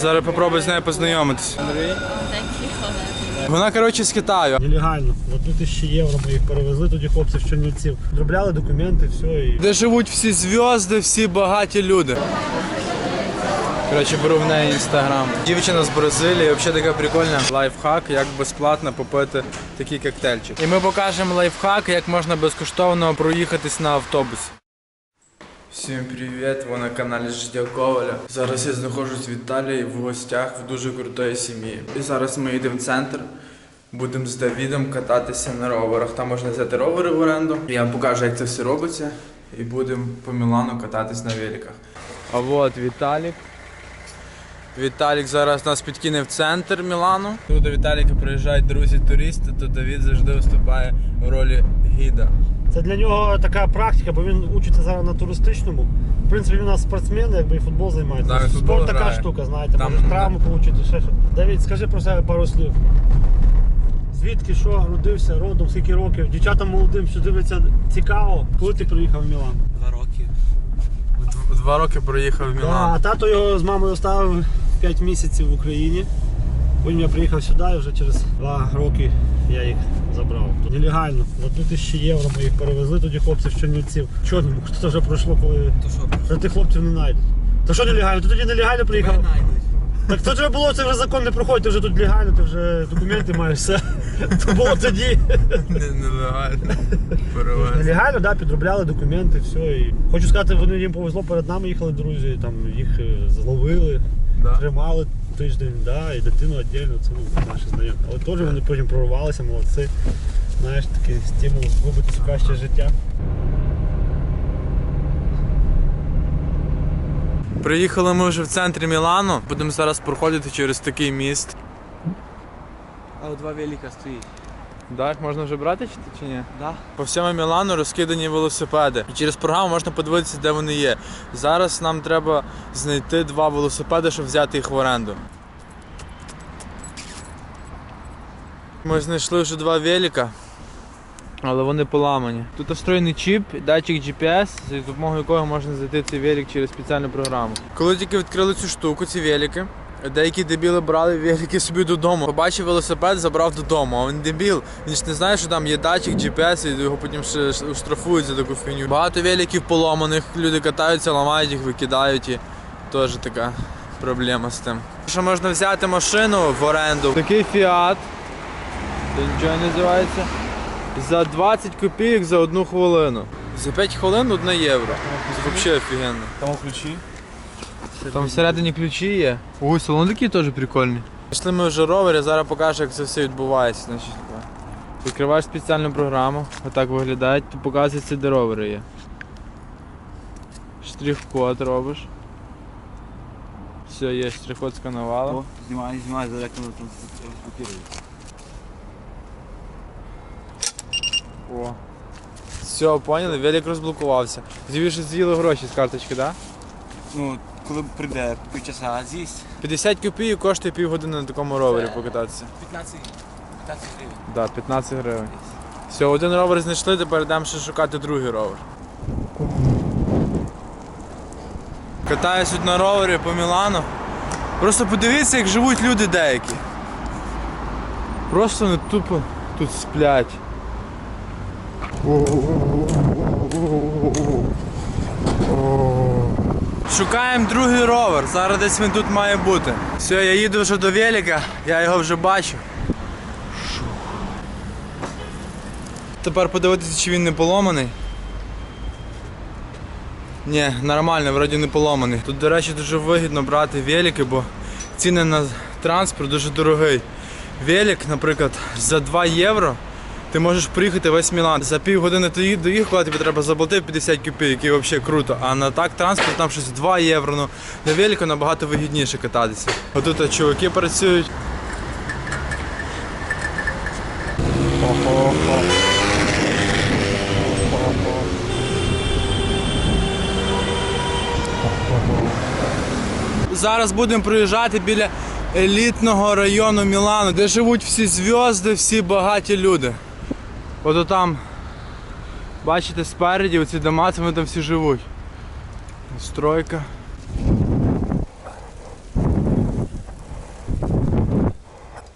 Зараз попробуй з нею познайомитися. Вона, коротше, з Китаю. Нелегально. За 2000 євро ми їх перевезли тоді хлопці з Чернівців. Дробляли документи, все і. Де живуть всі зв'язки, всі багаті люди. Коротше, беру в неї інстаграм. Дівчина з Бразилії, взагалі така прикольна. Лайфхак, як безплатно попити такий коктейльчик. І ми покажемо лайфхак, як можна безкоштовно проїхатись на автобусі. Всім привіт, ви на каналі Життя Коваля. Зараз я знаходжусь в Італії в гостях в дуже крутої сім'ї. І зараз ми йдемо в центр. Будемо з Давідом кататися на роверах. Там можна взяти ровери в оренду. Я вам покажу, як це все робиться. І будемо по Мілану кататись на великах. А от Віталік. Віталік зараз нас підкине в центр Мілану. Тут до Віталіка приїжджають друзі-туристи, то Давід завжди виступає в ролі гіда. Це для нього така практика, бо він учиться зараз на туристичному. В принципі, він у нас спортсмен, якби і футбол займається. Так, і футбол Спорт така грає. штука, знаєте, Там, можеш травму отримати, ще що. Давід, скажи про себе пару слів. Звідки що, родився, родом, скільки років? Дівчатам молодим, що дивиться цікаво. Коли ти приїхав в Мілан? Два роки. Два роки проїхав в Да, Мілан. а тато його з мамою оставив 5 місяців в Україні. Потім я приїхав сюди і вже через 2 роки я їх забрав. Тут нелегально. За 2000 євро ми їх перевезли тоді хлопців з Чернівців. Чорному, це вже пройшло, коли вже тих хлопців не знайдуть. То що нелегально? Ти тоді нелегально приїхав? Так то вже було, це вже закон не проходить, ти вже тут легально, ти вже документи маєш все. То було тоді. Нелегально. Нелегально, да, підробляли документи, все. І хочу сказати, вони їм повезло, перед нами їхали друзі, там їх е, зловили. Да. Тримали тиждень, да, і дитину віддільно, це ну, наші знайомі. Але теж вони потім прорвалися, молодці. Знаєш, такий стимул згубити краще життя. Приїхали ми вже в центрі Мілану. Будемо зараз проходити через такий міст. А от два велика стоїть. Так, можна вже брати чи, чи ні? Да? По всьому Мілану розкидані велосипеди. І через програму можна подивитися, де вони є. Зараз нам треба знайти два велосипеди, щоб взяти їх в оренду. Ми знайшли вже два велика, але вони поламані. Тут встроєний чіп, датчик GPS, за допомогою якого можна знайти цей велик через спеціальну програму. Коли тільки відкрили цю штуку, ці велики, Деякі дебіли брали велики собі додому. Побачив велосипед, забрав додому. А він дебіл. Він ж не знає, що там є датчик, GPS, і його потім ще штрафують за таку фігню. Багато великів поломаних, люди катаються, ламають їх, викидають і теж така проблема з тим. Що можна взяти машину в оренду. Такий фіат. Це нічого не називається. За 20 копійок за одну хвилину. За 5 хвилин 1 євро. Взагалі офігенно. Там ключі. Там всередині ключі є. Ой, салон такий теж прикольний. Пішли ми вже ровер, зараз покажу, як це все відбувається. Значить, відкриваєш спеціальну програму, отак виглядає, тут показується, де ровери є. Штрих-код робиш. Все, є штрих-код сканували. О, знімай, знімай, за воно там розблокирується. О. Все, поняли, велик розблокувався. Що з'їли гроші з карточки, так? Ну, коли прийде півчаса з'їсть. 50 копійок коштує півгодини на такому ровері Це- покататися. 15, 15 гривень. Так, да, 15 гривень. Все, один ровер знайшли, тепер йдемо ще шукати другий ровер. Катаюсь тут на ровері по Мілану. Просто подивіться, як живуть люди деякі. Просто вони тупо тут сплять. Шукаємо другий ровер. Зараз десь він тут має бути. Все, я їду вже до велика, я його вже бачу. Тепер подивитися, чи він не поломаний. Ні, нормально, вроді не поломаний. Тут, до речі, дуже вигідно брати велики, бо ціни на транспорт дуже дорогий. Велик, наприклад, за 2 євро ти можеш приїхати весь Мілан. За півгодини ти їх- доїхав, а тобі треба заплатити 50 копійок, і взагалі круто. А на так транспорт там щось 2 євро. Ну, на велику набагато вигідніше кататися. Отут от чуваки працюють. Охо-хо. Зараз будемо проїжджати біля елітного району Мілану, де живуть всі зв'язки, всі багаті люди. Ото там, бачите, спереді оці дома, це вони там всі живуть. Стройка.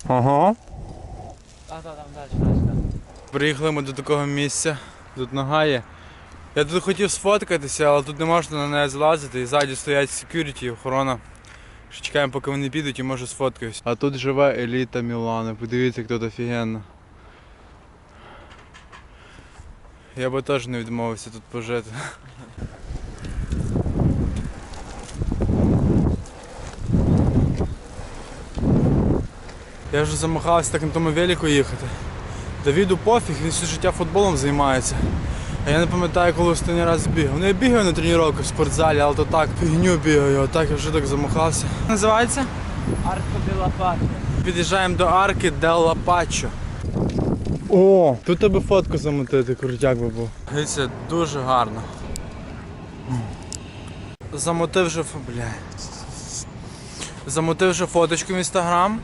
Ага. А, та, там далі, далі, далі. Приїхали ми до такого місця. Тут нога є. Я тут хотів сфоткатися, але тут не можна на неї злазити. І ззаді стоять security, охорона. Що Чекаємо, поки вони підуть і може сфоткаюсь. А тут живе еліта Мілана. Подивіться, як тут офігенно. Я би теж не відмовився тут пожити. Я вже замахався так на тому велику їхати. Давіду пофіг, він все життя футболом займається. А я не пам'ятаю, коли останній раз бігав. Ну я бігаю на тренування в спортзалі, але то так, фігню бігаю, а так я вже так замахався. Називається? Арко де Лапати. Під'їжджаємо до арки Делла Пачо. О, тут тебе фотку замотити, крутяк би був. Дивіться, дуже гарно. Замотив вже бля. Замотив вже фоточку в інстаграм.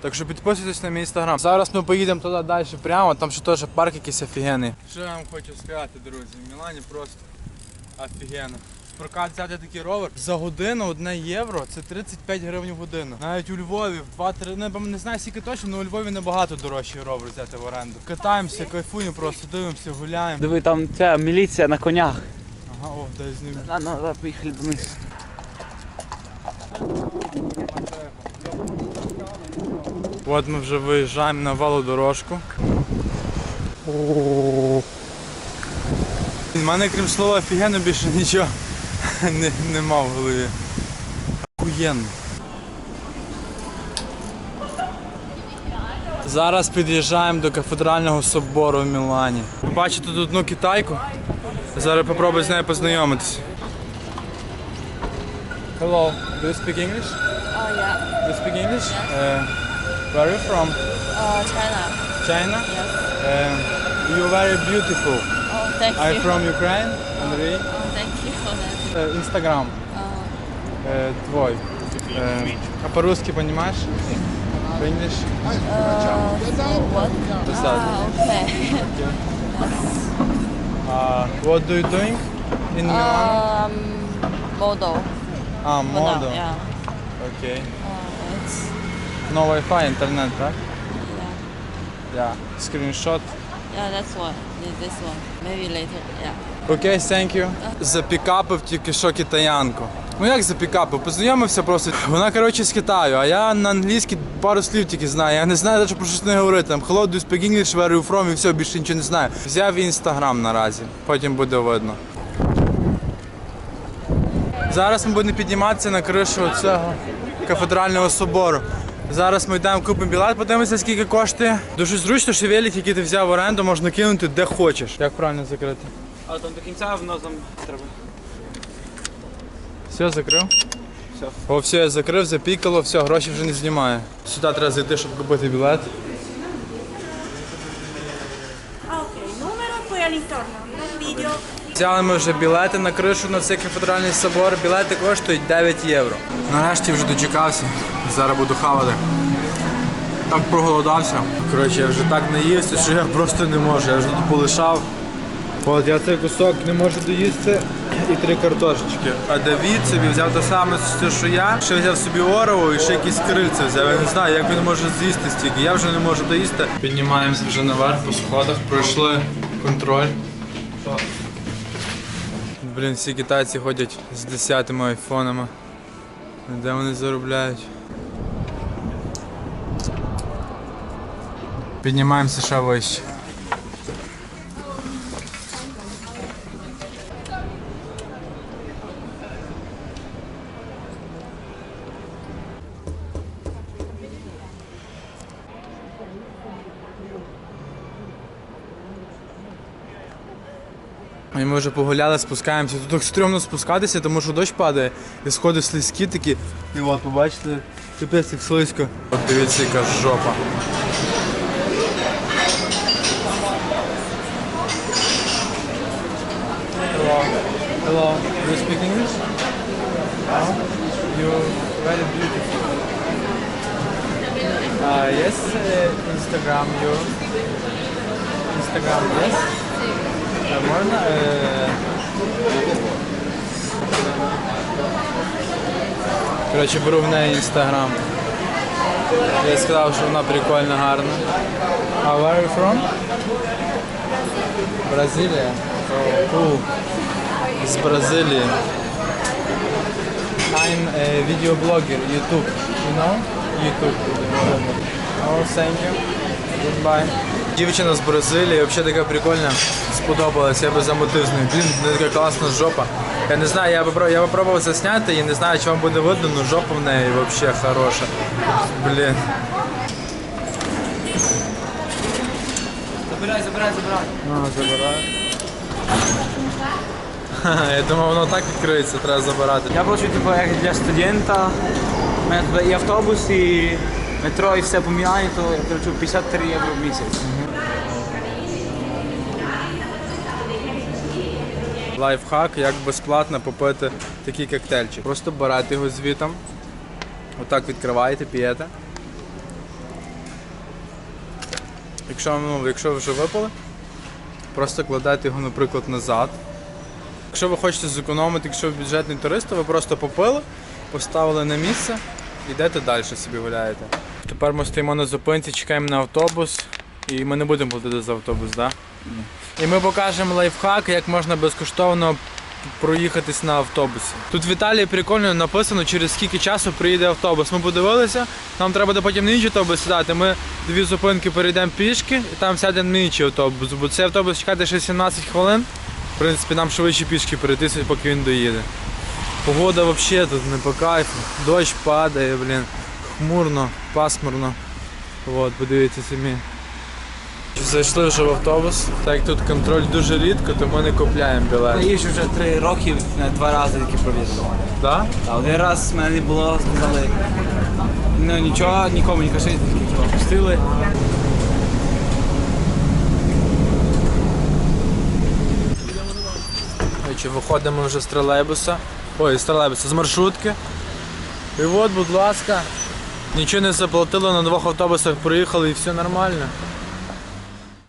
Так що підписуйтесь на мій інстаграм. Зараз ми поїдемо туди далі прямо, там ще теж парк якийсь офігенний. Що я вам хочу сказати, друзі, в Мілані просто офігенно. Прокат взяти такий ровер за годину одне євро це 35 гривень в годину. Навіть у Львові в 2-3, не, не знаю скільки точно, але у Львові набагато дорожчий ровер взяти в оренду. Катаємося, кайфуємо, просто дивимося, гуляємо. Диви, там ця міліція на конях. Ага, о, дай з ним. На, на, на, поїхали вниз. От ми вже виїжджаємо на велодорожку. У мене крім слова офігенно більше нічого не, нема в голові. Охуєнно. Зараз під'їжджаємо до кафедрального собору в Мілані. Бачите тут одну китайку. Зараз попробую з нею познайомитися. Hello, do you speak English? Oh yeah, Do you speak English? Uh, where are you from? uh, China. China? Yes. Um, you're very beautiful. Oh, thank I'm you. from Ukraine, Андрій. Инстаграм Uh, э, твой. Э, а по-русски понимаешь? По-english? uh, so what? Достаточно. Ah, okay. Uh, what do you doing in Milan? um, model. А, For now, мода. yeah. Окей. Uh, it's No Wi-Fi, интернет, так? yeah. Yeah. Скріншот. Yeah, that's one. Th- This one. Maybe later. Yeah. Окей, you. Запікапив тільки що китаянку. Ну як запікапив? Познайомився просто. Вона, коротше, з Китаю, а я на англійській пару слів тільки знаю. Я не знаю навіть про щось не говорити. Там hello, do you speak English, where from і все, більше нічого не знаю. Взяв інстаграм наразі, потім буде видно. Зараз ми будемо підніматися на кришу цього кафедрального собору. Зараз ми йдемо купимо білет, подивимося, скільки коштує. Дуже зручно, що велик, який ти взяв в оренду, можна кинути де хочеш. Як правильно закрити? А там до кінця воно там треба. Все, закрив? Все. О, все, я закрив, запікало, все, гроші вже не знімає. Сюди треба зайти, щоб купити білет. Ah, ok, numero poi all'intorno un video Взяли ми вже білети на кришу на цей кафедральний собор. Білети коштують 9 євро. Нарешті вже дочекався. Зараз буду хавати. Так проголодався. Коротше, я вже так наївся, що я просто не можу. Я вже тут полишав. От я цей кусок не можу доїсти і три картошечки. А Давід собі взяв те саме, що я. Ще взяв собі орову і ще якісь крильця взяв. Я не знаю, як він може з'їсти стільки. Я вже не можу доїсти. Піднімаємося вже наверх по сходах, пройшли контроль. Блін, всі китайці ходять з 10 айфонами. Де вони заробляють? Піднімаємося ще вище. І ми вже погуляли, спускаємося. Тут так стрьомно спускатися, тому що дощ падає і сходи слизькі такі. І от, побачите, капець як слизько. От дивіться, яка жопа. Hello. Do you speak English? No? You're very beautiful. Uh, yes, uh, Instagram you. Instagram, yes? Можна? Е... Коротше, беру в неї інстаграм. Я сказав, що вона прикольна, гарна. А where are you from? Бразилія? З Бразилії. I'm a video blogger, YouTube. You know? YouTube. Oh, thank you. Goodbye. Дівчина з Бразилії, взагалі така прикольна. Сподобалась, я би замотив з нею. Блін, в така класна жопа. Я не знаю, я попробував, я попробував засняти і не знаю, чи вам буде видно, але жопа в неї взагалі хороша. Блін. Забирай, забирай, забирай. Ну, забираю. Я думав, воно так відкриється, треба забирати. Я бачу, типу, як для студента. У мене туди і автобус, і метро, і все по Мілані, то я плачу 53 євро в місяць. Лайфхак, як безплатно попити такий коктейльчик. Просто берете його звітом, отак відкриваєте, п'єте. Якщо, ну, якщо вже випили, просто кладете його, наприклад, назад. Якщо ви хочете зекономити, якщо ви бюджетний турист, то ви просто попили, поставили на місце, йдете далі собі гуляєте. Тепер ми стоїмо на зупинці, чекаємо на автобус, і ми не будемо платити за автобус, так? Да? І ми покажемо лайфхак, як можна безкоштовно проїхатись на автобусі. Тут в Італії прикольно написано, через скільки часу приїде автобус. Ми подивилися, нам треба потім на інший автобус сідати. Ми дві зупинки перейдемо пішки і там сядемо на інший автобус. Бо цей автобус чекати ще 17 хвилин. В принципі, нам швидше пішки перейтися, поки він доїде. Погода взагалі тут не по кайфу. Дощ падає, блін. Хмурно, пасмурно. От, подивіться самі. Зайшли вже в автобус. Так як тут контроль дуже рідко, то ми не купляємо Я білет. їжджу вже 3 роки, два рази таки провідав. Да? А один раз в мене не було, сказали, ну нічого, нікому не кажіть, тільки пустили. Короче, виходимо вже з тролейбуса. Ой, з тролейбуса, з маршрутки. І от, будь ласка, нічого не заплатили, на двох автобусах проїхали і все нормально.